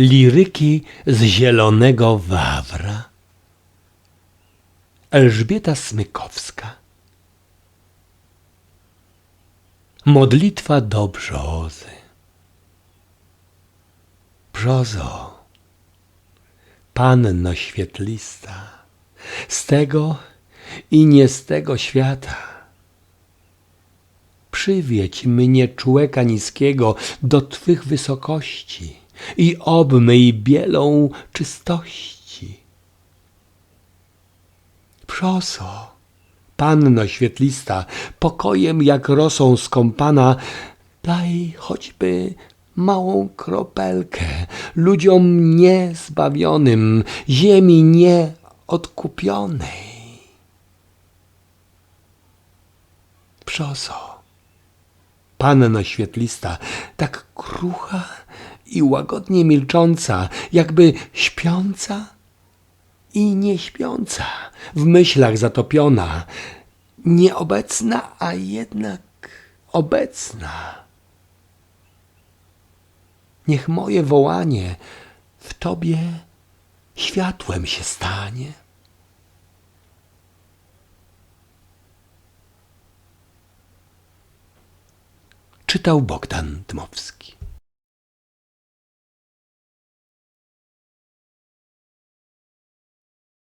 Liryki z Zielonego Wawra. Elżbieta Smykowska. Modlitwa do brzozy. Brzozo, panno świetlista, z tego i nie z tego świata. Przywiedź mnie człeka niskiego do Twych wysokości i obmyj bielą czystości. Przoso, panno świetlista, pokojem jak rosą skąpana, daj choćby małą kropelkę ludziom niezbawionym, ziemi nieodkupionej. Przoso, panno świetlista, tak krucha i łagodnie milcząca, jakby śpiąca i nieśpiąca, w myślach zatopiona, nieobecna, a jednak obecna. Niech moje wołanie w Tobie światłem się stanie. Czytał Bogdan Dmowski.